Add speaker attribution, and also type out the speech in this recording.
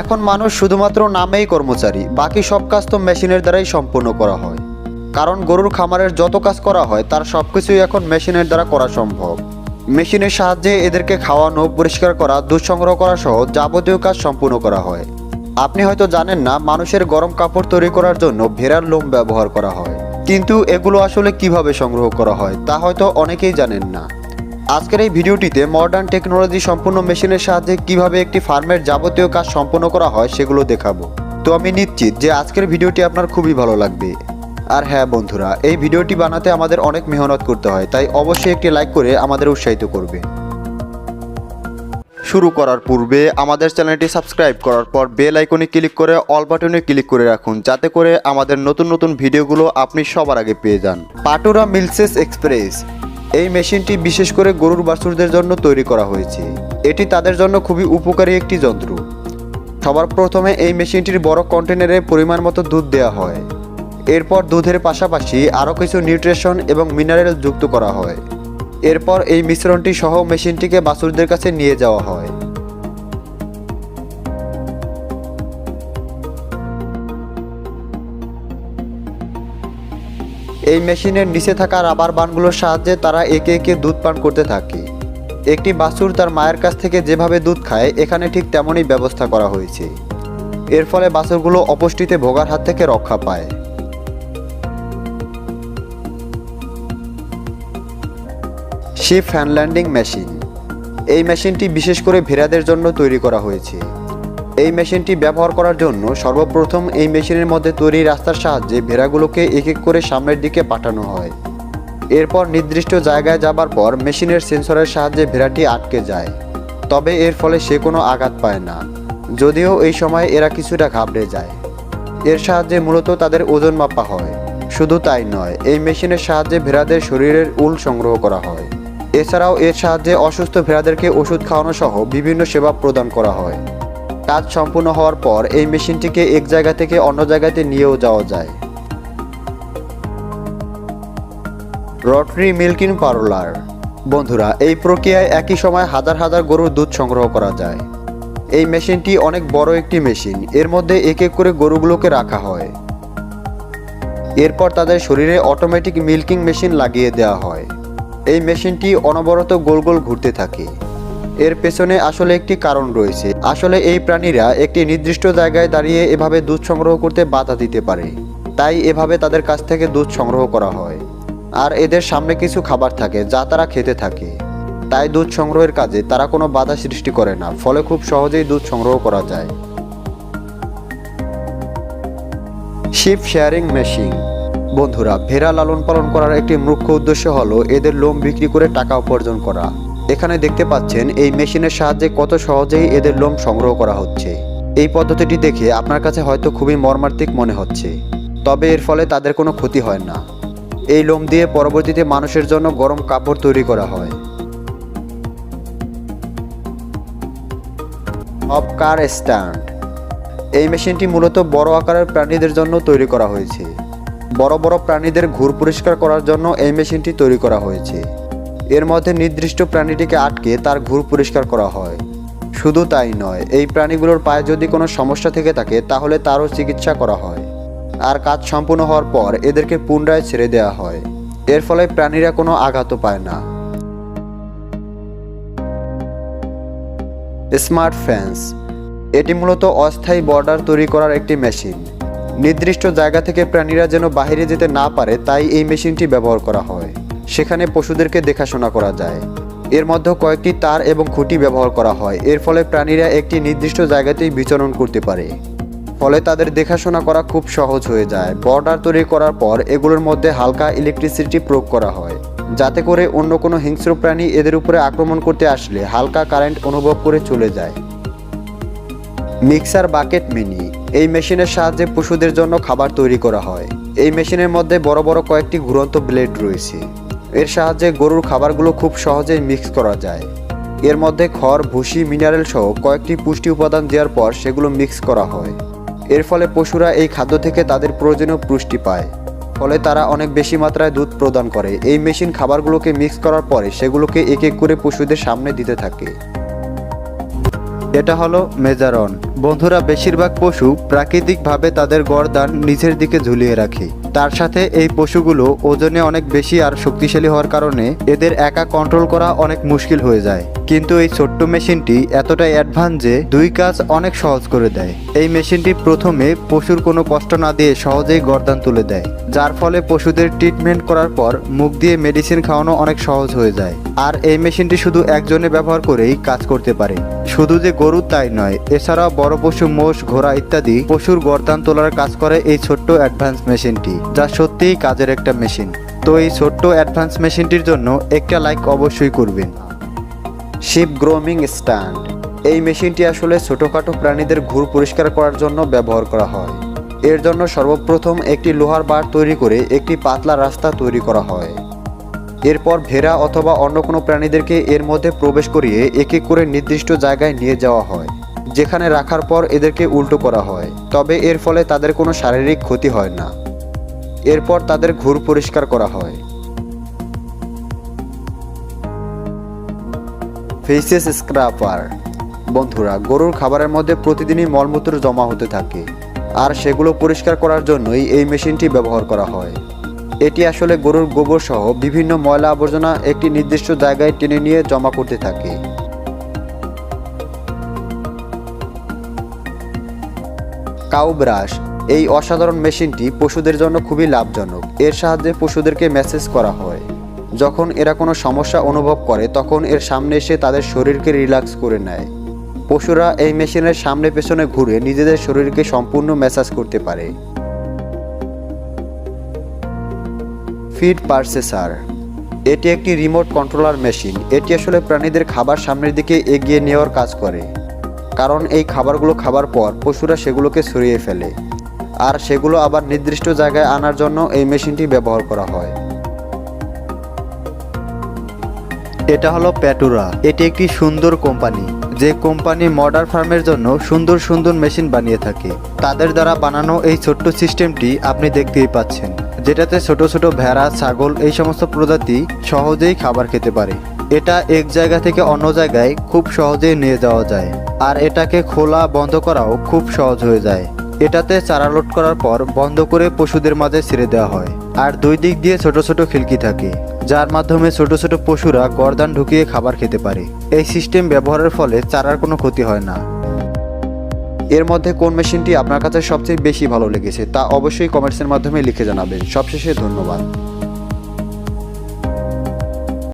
Speaker 1: এখন মানুষ শুধুমাত্র নামেই কর্মচারী, বাকি সব কাজ তো মেশিনের দ্বারাই সম্পূর্ণ করা হয়। কারণ গরুর খামারের যত কাজ করা হয়, তার সব কিছুই এখন মেশিনের দ্বারা করা সম্ভব। মেশিনের সাহায্যে এদেরকে খাওয়ানো, পরিষ্কার করা, দুধ সংগ্রহ করা সহ যাবতীয় কাজ সম্পূর্ণ করা হয়। আপনি হয়তো জানেন না, মানুষের গরম কাপড় তৈরি করার জন্য ভেড়ার লোম ব্যবহার করা হয়। কিন্তু এগুলো আসলে কীভাবে সংগ্রহ করা হয়, তা হয়তো অনেকেই জানেন না। আজকের এই ভিডিওটিতে মডার্ন টেকনোলজি সম্পূর্ণ মেশিনের সাহায্যে কীভাবে একটি ফার্মের যাবতীয় কাজ সম্পন্ন করা হয় সেগুলো দেখাবো। তো আমি নিশ্চিত যে আজকের ভিডিওটি আপনার খুবই ভালো লাগবে। আর হ্যাঁ বন্ধুরা, এই ভিডিওটি বানাতে আমাদের অনেক মেহনত করতে হয়, তাই অবশ্যই একটি লাইক করে আমাদের উৎসাহিত করবে। শুরু করার পূর্বে আমাদের চ্যানেলটি সাবস্ক্রাইব করার পর বেল আইকনে ক্লিক করে অল বাটনে ক্লিক করে রাখুন, যাতে করে আমাদের নতুন নতুন ভিডিওগুলো আপনি সবার আগে পেয়ে যান। পাটুরা মিলসেস এক্সপ্রেস। এই মেশিনটি বিশেষ করে গরুর বাছুরদের জন্য তৈরি করা হয়েছে। এটি তাদের জন্য খুবই উপকারী একটি যন্ত্র। সবার প্রথমে এই মেশিনটির বড় কন্টেনারে পরিমাণ মতো দুধ দেওয়া হয়। এরপর দুধের পাশাপাশি আরও কিছু নিউট্রিশন এবং মিনারেল যুক্ত করা হয়। এরপর এই মিশ্রণটি সহ মেশিনটিকে বাছুরদের কাছে নিয়ে যাওয়া হয়। এই মেশিনের নিচে থাকা রাবার বানগুলোর সাহায্যে তারা একে একে দুধ পান করতে থাকে। একটি বাছুর তার মায়ের কাছ থেকে যেভাবে দুধ খায়, এখানে ঠিক তেমনই ব্যবস্থা করা হয়েছে। এর ফলে বাছুরগুলো অপুষ্টিতে ভোগার হাত থেকে রক্ষা পায়। শিপ হ্যান্ডল্যান্ডিং মেশিন। এই মেশিনটি বিশেষ করে ভেড়াদের জন্য তৈরি করা হয়েছে। এই মেশিনটি ব্যবহার করার জন্য সর্বপ্রথম এই মেশিনের মধ্যে তৈরি রাস্তার সাহায্যে ভেড়াগুলোকে এক এক করে সামনের দিকে পাঠানো হয়। এরপর নির্দিষ্ট জায়গায় যাবার পর মেশিনের সেন্সরের সাহায্যে ভেড়াটি আটকে যায়। তবে এর ফলে সে কোনো আঘাত পায় না। যদিও এই সময় এরা কিছুটা ঘাবড়ে যায়। এর সাহায্যে মূলত তাদের ওজন মাপা হয়। শুধু তাই নয়, এই মেশিনের সাহায্যে ভেড়াদের শরীরের উল সংগ্রহ করা হয়। এছাড়াও এর সাহায্যে অসুস্থ ভেড়াদেরকে ওষুধ খাওয়ানো সহ বিভিন্ন সেবা প্রদান করা হয়। কাজ সম্পূর্ণ হওয়ার পর এই মেশিনটিকে এক জায়গা থেকে অন্য জায়গাতে নিয়েও যাওয়া যায়। Rotary milking parlour. বন্ধুরা, এই প্রক্রিয়ায় একই সময় হাজার হাজার গরুর দুধ সংগ্রহ করা যায়। এই মেশিনটি অনেক বড় একটি মেশিন। এর মধ্যে এক এক করে গরুগুলোকে রাখা হয়। এরপর তাদের শরীরে অটোমেটিক মিল্কিং মেশিন লাগিয়ে দেওয়া হয়। এই মেশিনটি অনবরত গোল গোল ঘুরতে থাকে। এর পেছনে আসলে একটি কারণ রয়েছে। আসলে এই প্রাণীরা একটি নির্দিষ্ট জায়গায় দাঁড়িয়ে এভাবে দুধ সংগ্রহ করতে বাধা দিতে পারে। তাই এভাবে তাদের কাছ থেকে দুধ সংগ্রহ করা হয়। আর এদের সামনে কিছু খাবার থাকে যা তারা খেতে থাকে। তাই দুধ সংগ্রহের কাজে তারা কোনো বাধা সৃষ্টি করে না, ফলে খুব সহজেই দুধ সংগ্রহ করা যায়। Sheep shearing machine. বন্ধুরা, ভেড়া লালন পালন করার একটি মুখ্য উদ্দেশ্য হলো এদের লোম বিক্রি করে টাকা উপার্জন করা। এখানে দেখতে পাচ্ছেন এই মেশিনের সাহায্যে কত সহজেই এদের লোম সংগ্রহ করা হচ্ছে। এই পদ্ধতিটি দেখে আপনার কাছে হয়তো খুবই মর্মান্তিক মনে হচ্ছে, তবে এর ফলে তাদের কোনো ক্ষতি হয় না। এই লোম দিয়ে পরবর্তীতে মানুষের জন্য গরম কাপড় তৈরি করা হয়। Hoof care stand. এই মেশিনটি মূলত বড় আকারের প্রাণীদের জন্য তৈরি করা হয়েছে। বড় বড় প্রাণীদের ঘুর পরিষ্কার করার জন্য এই মেশিনটি তৈরি করা হয়েছে। এর মধ্যে নির্দিষ্ট প্রাণীটিকে আটকে তার ঘুর পরিষ্কার করা হয়। শুধু তাই নয়, এই প্রাণীগুলোর পায়ে যদি কোনো সমস্যা থেকে থাকে, তাহলে তারও চিকিৎসা করা হয়। আর কাজ সম্পূর্ণ হওয়ার পর এদেরকে পুনরায় ছেড়ে দেওয়া হয়। এর ফলে প্রাণীরা কোনো আঘাতও পায় না। স্মার্ট ফেন্স এটি মূলত অস্থায়ী বর্ডার তৈরি করার একটি মেশিন। নির্দিষ্ট জায়গা থেকে প্রাণীরা যেন বাইরে যেতে না পারে, তাই এই মেশিনটি ব্যবহার করা হয়। সেখানে পশুদেরকে দেখাশোনা করা যায়। এর মধ্যে কয়েকটি তার এবং খুঁটি ব্যবহার করা হয়। এর ফলে প্রাণীরা একটি নির্দিষ্ট জায়গাতেই বিচরণ করতে পারে। ফলে তাদের দেখাশোনা করা খুব সহজ হয়ে যায়। বর্ডার তৈরি করার পর এগুলোর মধ্যে হালকা ইলেকট্রিসিটি প্রয়োগ করা হয়। যাতে করে অন্য কোনো হিংস্র প্রাণী এদের উপরে আক্রমণ করতে আসলে হালকা কারেন্ট অনুভব করে চলে যায়। Mixer bucket mini. এই মেশিনের সাহায্যে পশুদের জন্য খাবার তৈরি করা হয়। এই মেশিনের মধ্যে বড় বড় কয়েকটি ঘুরন্ত ব্লেড রয়েছে। এর সাহায্যে গরুর খাবারগুলো খুব সহজেই মিক্স করা যায়। এর মধ্যে খড়, ভুসি মিনারেল সহ কয়েকটি পুষ্টি উপাদান দেওয়ার পর সেগুলো মিক্স করা হয়। এর ফলে পশুরা এই খাদ্য থেকে তাদের প্রয়োজনীয় পুষ্টি পায়। ফলে তারা অনেক বেশি মাত্রায় দুধ প্রদান করে। এই মেশিন খাবারগুলোকে মিক্স করার পরে সেগুলোকে এক এক করে পশুদের সামনে দিতে থাকে। এটা হলো মেজারন। বন্ধুরা, বেশিরভাগ পশু প্রাকৃতিকভাবে তাদের গরদান নিচের দিকে ঝুলিয়ে রাখে। তার সাথে এই পশুগুলো ওজনে অনেক বেশি আর শক্তিশালী হওয়ার কারণে এদের একা কন্ট্রোল করা অনেক মুশকিল হয়ে যায়। কিন্তু এই ছোট্ট মেশিনটি এতটাই অ্যাডভান্স যে দুই কাজ অনেক সহজ করে দেয়। এই মেশিনটি প্রথমে পশুর কোনো কষ্ট না দিয়ে সহজেই গরদান তুলে দেয়, যার ফলে পশুদের ট্রিটমেন্ট করার পর মুখ দিয়ে মেডিসিন খাওয়ানো অনেক সহজ হয়ে যায়। আর এই মেশিনটি শুধু একজনে ব্যবহার করেই কাজ করতে পারে। শুধু যে গরু তাই নয়, এছাড়াও বড় পশু মোষ, ঘোড়া ইত্যাদি পশুর গরদান তোলার কাজ করে এই ছোট্ট অ্যাডভান্স মেশিনটি। যা সত্যিই কাজের একটা মেশিন। তো এই ছোট্ট অ্যাডভান্স মেশিনটির জন্য একটা লাইক অবশ্যই করবেন। Sheep grooming stand. এই মেশিনটি আসলে ছোটোখাটো প্রাণীদের ঘুর পরিষ্কার করার জন্য ব্যবহার করা হয়। এর জন্য সর্বপ্রথম একটি লোহার বার তৈরি করে একটি পাতলা রাস্তা তৈরি করা হয়। এরপর ভেড়া অথবা অন্য কোনো প্রাণীদেরকে এর মধ্যে প্রবেশ করিয়ে এক এক করে নির্দিষ্ট জায়গায় নিয়ে যাওয়া হয়, যেখানে রাখার পর এদেরকে উল্টো করা হয়। তবে এর ফলে তাদের কোনো শারীরিক ক্ষতি হয় না। এরপর তাদের ঘুর পরিষ্কার করা হয়। ফেসেস স্ক্রাপার বন্ধুরা, গরুর খাবারের মধ্যে প্রতিদিনই মলমূত্র জমা হতে থাকে, আর সেগুলো পরিষ্কার করার জন্যই এই মেশিনটি ব্যবহার করা হয়। এটি আসলে গরুর গোবর সহ বিভিন্ন ময়লা আবর্জনা একটি নির্দিষ্ট জায়গায় টেনে নিয়ে জমা করতে থাকে। কাউ ব্রাশ এই অসাধারণ মেশিনটি পশুদের জন্য খুবই লাভজনক। এর সাহায্যে পশুদেরকে মেসেজ করা হয়। যখন এরা কোনো সমস্যা অনুভব করে, তখন এর সামনে এসে তাদের শরীরকে রিল্যাক্স করে নেয়। পশুরা এই মেশিনের সামনে পেছনে ঘুরে নিজেদের শরীরকে সম্পূর্ণ ম্যাসাজ করতে পারে। ফিড পার্সেসার এটি একটি রিমোট কন্ট্রোলার মেশিন এটি আসলে প্রাণীদের খাবার সামনের দিকে এগিয়ে নেওয়ার কাজ করে। কারণ এই খাবারগুলো খাবার পর পশুরা সেগুলোকে সরিয়ে ফেলে। আর সেগুলো আবার নির্দিষ্ট জায়গায় আনার জন্য এই মেশিনটি ব্যবহার করা হয়। এটা হলো প্যাটুরা। এটি একটি সুন্দর কোম্পানি, যে কোম্পানি মডার ফার্মের জন্য সুন্দর সুন্দর মেশিন বানিয়ে থাকে। তাদের দ্বারা বানানো এই ছোট্ট সিস্টেমটি আপনি দেখতেই পাচ্ছেন, যেটাতে ছোট ছোট ভেড়া, ছাগল এই সমস্ত প্রজাতি সহজেই খাবার খেতে পারে। এটা এক জায়গা থেকে অন্য জায়গায় খুব সহজেই নিয়ে যাওয়া যায়, আর এটাকে খোলা বন্ধ করাও খুব সহজ হয়ে যায়। এটাতে চারা লোড করার পর বন্ধ করে পশুদের মাঝে ছেড়ে দেওয়া হয়। আর দুই দিক দিয়ে ছোট ছোট খিলকি থাকে, যার মাধ্যমে ছোট ছোট পশুরা গরদান ঢুকিয়ে খাবার খেতে পারে। এই সিস্টেম ব্যবহারের ফলে চারার কোনো ক্ষতি হয় না। এর মধ্যে কোন মেশিনটি আপনার কাছে সবচেয়ে বেশি ভালো লেগেছে তা অবশ্যই কমেন্টসের মাধ্যমে লিখে জানাবেন। সবশেষে ধন্যবাদ।